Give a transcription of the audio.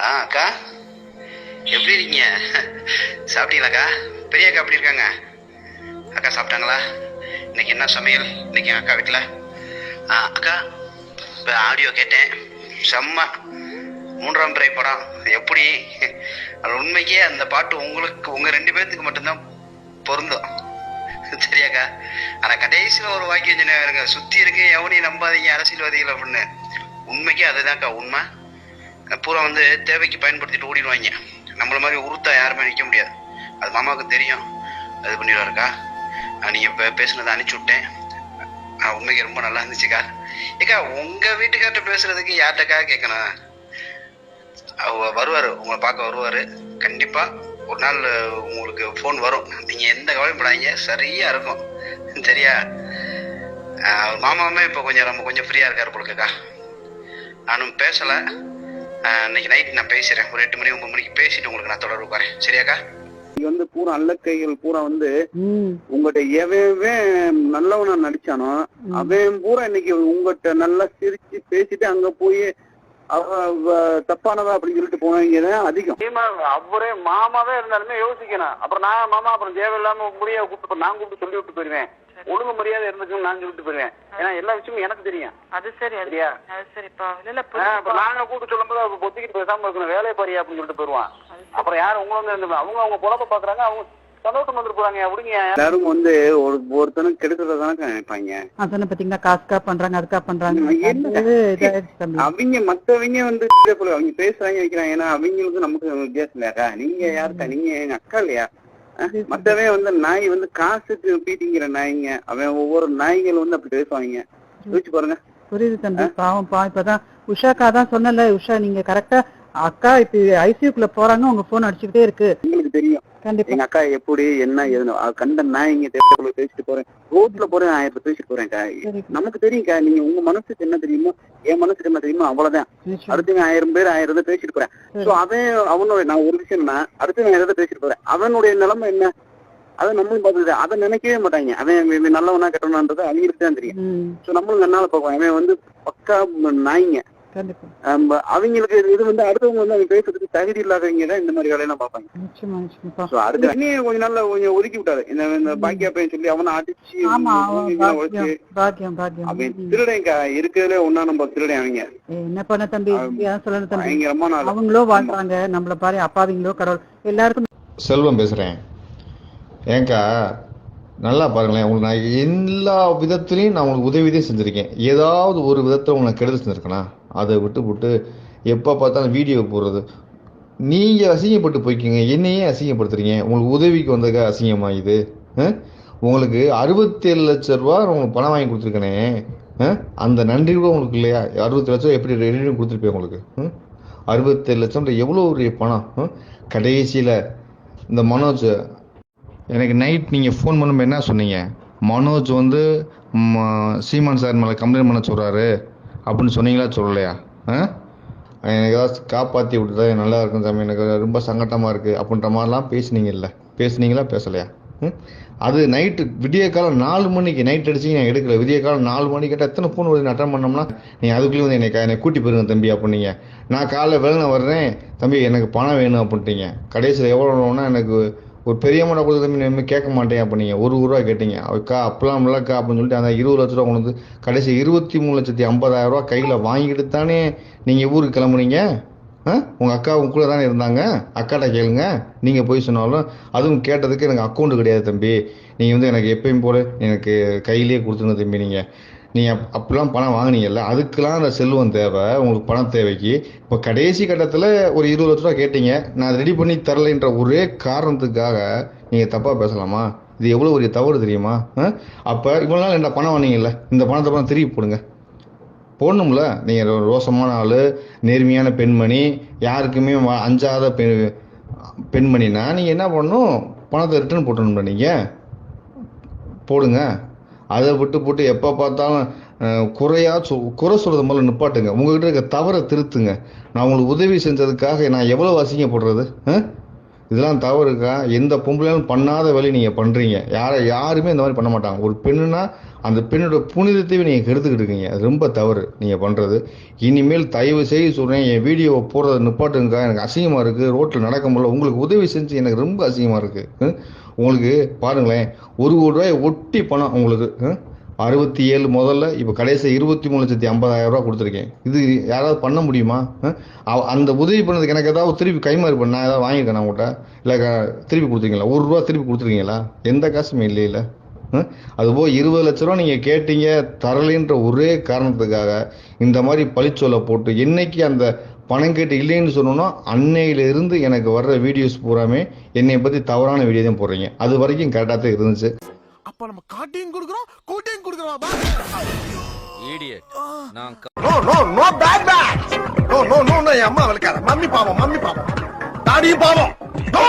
ஆ அக்கா? எப்படி இருக்கீங்க? சாப்பிட்டீங்களாக்கா? பெரிய அக்கா எப்படி இருக்காங்க? அக்கா சாப்பிட்டாங்களா? இன்னைக்கு என்ன சமையல்? இன்னைக்கு அக்கா வீட்டில் ஆ அக்கா இப்போ ஆடியோ கேட்டேன். செம்ம. மூன்றாம் பிறை படம். எப்படி? உண்மைக்கே அந்த பாட்டு உங்களுக்கு உங்கள் ரெண்டு பேர்த்துக்கு மட்டும்தான் பொருந்தும். சரியாக்கா ஆனால் கடைசியில் ஒரு வாக்கியம் சொன்னாங்க சுற்றி இருக்கு எவனையும் நம்பாதீங்க அரசியல்வாதிகள் அப்படின்னு. உண்மைக்கே அதுதான்க்கா உண்மை. பூரா வந்து தேவைக்கு பயன்படுத்திட்டு ஓடிடுவாங்க. நம்மள மாதிரி உருத்தா யாருமே நிற்க முடியாது. அது மாமாவுக்கு தெரியும். அது பண்ணிடுவாருக்கா நீங்கள் நீங்க பேசுனதை அனுப்பிச்சு விட்டேன். உண்மைக்கு ரொம்ப நல்லா இருந்துச்சுக்கா ஏக்கா உங்க வீட்டுக்கார்ட்ட பேசுறதுக்கு யார்கிட்டக்கா கேட்கணும் அவர் வருவாரு. உங்களை பார்க்க வருவாரு. கண்டிப்பா. ஒரு நாள் உங்களுக்கு ஃபோன் வரும். நீங்க எந்த கவலையும் படாதீங்க. சரியா இருக்கும். சரியா? அவர் மாமாவுமே இப்போ கொஞ்சம் நம்ம கொஞ்சம் ஃப்ரீயா இருக்காரு போலுக்கா நானும் பேசலை. இன்னைக்கு நைட் நான் பேசுறேன். ஒரு எட்டு மணி ஒன்பது மணிக்கு பேசிட்டு உங்களுக்கு நான் தொடர்பு வரேன் சரியாக்கா? இது வந்து பூரா அல்லக்கைகள் பூரா வந்து உங்ககிட்ட எவன் நல்லவனா நடிச்சானோ அவன் பூரா இன்னைக்கு உங்ககிட்ட நல்லா சிரிச்சு பேசிட்டு அங்க போய் அவ தப்பானவா அப்படின்னு சொல்லிட்டு போனவங்க அதிகம். அவரே மாமாவே இருந்தாலுமே யோசிக்கணும். அப்புறம் நான் மாமா அப்புறம் தேவையில்லாம முடிய கூப்பிட்டு நான் கூப்பிட்டு சொல்லி விட்டு போயிருவேன். ஒழுங்கு மரியாதை இருந்துச்சுன்னு நான் சொல்லிட்டு போயிருவேன். ஏன்னா எல்லா விஷயமும் எனக்கு தெரியும். அது சரி சரியா? அது சரிப்பா இல்ல நாங்க கூப்பிட்டு சொல்லும்போது அவ பொத்திக்கிட்டு பேசாம இருக்கணும். வேலையை பாரியா அப்படின்னு சொல்லிட்டு போயிருவான். அப்புறம் யாரும் உங்களை வந்து இருந்து- அவங்க அவங்க பொழப்ப பாக்குறாங்க அவங்க சந்தோஷம் வந்துட்டு போறாங்க. அப்படிங்க எல்லாரும் வந்து ஒரு ஒருத்தனும் கெடுக்கிறதானே நினைப்பாங்க. அதானே பாத்தீங்கன்னா காசுக்கா பண்றாங்க அதுக்கா பண்றாங்க. அவங்க மத்தவங்க வந்து இதே போல அவங்க பேசுறாங்க வைக்கிறாங்க. ஏன்னா அவங்களுக்கு நமக்கு வித்தியாசம் இல்லையாக்கா நீங்க யாருக்கா? நீங்க எங்க அக்கா இல்லையா? அஹ், மத்தவன் வந்து நாய் வந்து காசுக்கு பீட்டிங்கிற நாய்ங்க. அவன் ஒவ்வொரு நாய்கள் வந்து அப்படி பேசுவாங்க. யோசிச்சு பாருங்க. புரியுது தம்பி. பாவம்ப்பா இப்பதான் உஷாக்கா தான் சொன்னல உஷா நீங்க கரெக்டா அக்கா இப்ப ஐசியூக்குள்ள போறாங்க உங்க போன் அடிச்சுக்கிட்டே இருக்கு. உங்களுக்கு தெரியும். எங்க அக்கா எப்படி என்ன ஏதுன்னு கண்ட நாய்ங்க தேவைக்குள்ள பேசிட்டு போறேன். ரோட்ல போறேன் ஆயிரத்து பேசிட்டு போறேன்க்கா. நமக்கு தெரியும்க்கா நீங்க உங்க மனசுக்கு என்ன தெரியுமோ என் மனசுக்கு என்ன தெரியுமோ அவ்வளவுதான். அடுத்தவன் ஆயிரம் பேர் ஆயிரம் இதை பேசிட்டு போறேன். சோ அவன் அவனோட நான் ஒரு விஷயம்னா அடுத்தவன் ஆயிரம் இதை பேசிட்டு போறேன்? அவனுடைய நிலைமை என்ன? அதை நம்மளும் பார்த்துட்டு அதை நினைக்கவே மாட்டாங்க. அவன் நல்லவனா கெட்டவனான்றது அவங்களுக்கு தான் தெரியும் சோ நம்மளும் கண்ணால பார்ப்போம் அவன் வந்து பக்கா நாய்ங்க. அவங்களுக்கு இது வந்து அடுத்தவங்க வந்து அவங்க பேசுறதுக்கு தகுதி இல்லாதவங்க தான் இந்த மாதிரி வேலையெல்லாம் பார்ப்பாங்க. நிச்சயமா நிச்சயமாப்பா. சோ அடுத்து இன்னும் கொஞ்ச நாள்ல கொஞ்சம் ஒதுக்கி விட்டாரு இந்த பாக்கியா பையன் சொல்லி அவனை அடிச்சு ம். திருடன்க்கா இருக்கிறதுல ஒன்னா நம்ம திருடன் அவங்க. என்ன பண்ண தம்பி? சொல்லணும் தம்பி. அவங்களோ வாழ்றாங்க. நம்மள பாரு அப்பாவிங்களோ கடவுள். எல்லாருக்கும் செல்வம் பேசுகிறேன் ஏங்கா நல்லா பாருங்களேன். உங்களுக்கு நான் எல்லா விதத்துலையும் நான் உங்களுக்கு உதவி தான் செஞ்சுருக்கேன். ஏதாவது ஒரு விதத்தில் உங்களுக்கு கெடுதல் செஞ்சுருக்கேனா? அதை விட்டு விட்டு எப்போ பார்த்தாலும் வீடியோ போடுறது. நீங்கள் அசிங்கப்பட்டு போய்க்கிங்க. என்னையே அசிங்கப்படுத்துறீங்க. உங்களுக்கு உதவிக்கு வந்ததுக்காக அசிங்கமாகுது உங்களுக்கு அறுபத்தேழு லட்ச ரூபா உங்களுக்கு பணம் வாங்கி கொடுத்துருக்கேனே. ஆ? அந்த நன்றி கூட உங்களுக்கு இல்லையா? அறுபத்தி லட்சம் எப்படி ரெடி கொடுத்துருப்பேன் உங்களுக்கு? ம்? அறுபத்தேழு லட்சம் எவ்வளோ ஒரு பணம்? கடைசியில் இந்த மனோஜ் எனக்கு நைட் நீங்கள் ஃபோன் பண்ணும்போது என்ன சொன்னீங்க? மனோஜ் வந்து சீமான் சார் மேலே கம்ப்ளைண்ட் பண்ண சொல்கிறாரு அப்படின்னு சொன்னீங்களா சொல்லலையா? ஆ? எனக்கு ஏதாவது காப்பாற்றி விட்டுதா நல்லா இருக்கும் சாமி. எனக்கு ரொம்ப சங்கட்டமாக இருக்குது அப்படின்ற மாதிரிலாம் பேசுனீங்கல்ல. பேசுனீங்களா பேசலையா? ம்? அது நைட்டு விடிய காலம் நாலு மணிக்கு நைட் அடிச்சு நான் எடுக்கல. விடிய காலம் நாலு மணிக்கு கேட்டால் எத்தனை ஃபோன் வருது? அட்டன் பண்ணோம்னா நீங்கள் அதுக்குள்ளேயும் வந்து என்னை என்னை கூட்டி போயிருங்க தம்பி அப்படின்னீங்க. நான் காலைல வேலை வர்றேன் தம்பி எனக்கு பணம் வேணும் அப்படின்ட்டீங்க. கடைசியில் எவ்வளோ எனக்கு ஒரு பெரிய அமௌண்ட் கொடுத்த தம்பி நான் கேட்க மாட்டேன் அப்படிங்க ஒரு ரூபா கேட்டீங்க. அக்கா அப்பெல்லாம் இல்லைக்கா அப்படின்னு சொல்லிட்டு அந்த இருபது லட்ச ரூபா கொண்டு வந்து கடைசி இருபத்தி மூணு லட்சத்தி ஐம்பதாயிரம் ரூபா கையில் வாங்கிட்டு தானே நீங்கள் ஊருக்கு கிளம்புனீங்க? ஆ? உங்கள் அக்கா உங்க கூட தானே இருந்தாங்க? அக்காட்ட கேளுங்க. நீங்கள் போய் சொன்னாலும் அதுவும் கேட்டதுக்கு எனக்கு அக்கௌண்ட்டு கிடையாது தம்பி. நீங்கள் வந்து எனக்கு எப்பயும் போல எனக்கு கையிலேயே கொடுத்துருங்க தம்பி நீங்கள் நீங்கள் அப் அப்படிலாம் பணம் வாங்கினீங்கல்ல அதுக்கெலாம் அந்த செல்வம் தேவை உங்களுக்கு பணம் தேவைக்கு. இப்போ கடைசி கட்டத்தில் ஒரு இருபது லட்ச ரூபா கேட்டீங்க நான் ரெடி பண்ணி தரலைன்ற ஒரே காரணத்துக்காக நீங்கள் தப்பாக பேசலாமா? இது எவ்வளோ ஒரு தவறு தெரியுமா? அப்போ இவ்வளோ நாள் என்ன பணம் வாங்கினீங்கல்ல இந்த பணத்தை பணம் திருப்பி போடுங்க. போடணும்ல நீங்கள் ரோசமான ஆள் நேர்மையான பெண்மணி யாருக்குமே அஞ்சாத பெ பெண்மணினா நீங்கள் என்ன பண்ணணும்? பணத்தை ரிட்டர்ன் போட்டணும்ல நீங்கள் போடுங்க. அதை விட்டு போட்டு எப்போ பார்த்தாலும் குறையா சொ குறை சொல்கிறது முதல்ல நிப்பாட்டுங்க. உங்ககிட்ட இருக்க தவறை திருத்துங்க. நான் உங்களுக்கு உதவி செஞ்சதுக்காக நான் எவ்வளோ அசிங்கப்படுறது? இதெல்லாம் தவறு தவறுக்கா? எந்த பொம்பளையாலும் பண்ணாத வேலையை நீங்கள் பண்ணுறீங்க யாரை யாருமே இந்த மாதிரி பண்ண மாட்டாங்க. ஒரு பெண்ணுனா அந்த பெண்ணோட புனிதத்தையும் நீங்கள் கெடுத்துக்கிட்டு இருக்கீங்க அது ரொம்ப தவறு நீங்கள் பண்ணுறது இனிமேல் தயவு செய்து சொல்கிறேன் என் வீடியோவை போடுறத நிப்பாட்டுங்கக்கா. எனக்கு அசிங்கமாக இருக்குது ரோட்டில் நடக்க முடியல. உங்களுக்கு உதவி செஞ்சு எனக்கு ரொம்ப அசிங்கமாக இருக்குது உங்களுக்கு பாருங்களேன் ஒரு கோடி ரூபாய் ஒட்டி பணம் உங்களுக்கு ம்? அறுபத்தி ஏழு முதல்ல இப்போ கடைசி இருபத்தி மூணு லட்சத்தி ஐம்பதாயிரம் ரூபா கொடுத்துருக்கேன். இது யாராவது பண்ண முடியுமா? அந்த உதவி பண்ணதுக்கு எனக்கு ஏதாவது திருப்பி கைமாறு பண்ண நான் ஏதாவது வாங்கியிருக்கேன் உங்கள்கிட்ட இல்லை திருப்பி கொடுத்துருக்கீங்களா ஒரு ரூபா திருப்பி கொடுத்துருக்கீங்களா? எந்த காசுமே இல்லையில அஹ்? அதுபோல் இருபது லட்ச ரூபா நீங்கள் கேட்டீங்க தரலைன்ற ஒரே காரணத்துக்காக இந்த மாதிரி பழிச்சொல்லை போட்டு என்னைக்கு அந்த பணம் கேட்டு இல்லைன்னு சொன்னோன்னா அன்னையில இருந்து எனக்கு வர்ற வீடியோஸ் பூராமே என்னை பற்றி தவறான வீடியோ தான் போடுறீங்க. அது வரைக்கும் கரெக்டாக தான் இருந்துச்சு. அப்ப நம்ம காட்டையும் கொடுக்குறோம் கூட்டையும் கொடுக்குறோம் நான் no no no bad bad no no no என் அம்மா வளர்க்காத. மம்மி பாவம் மம்மி பாவம். தாடியும் பாவம். நோ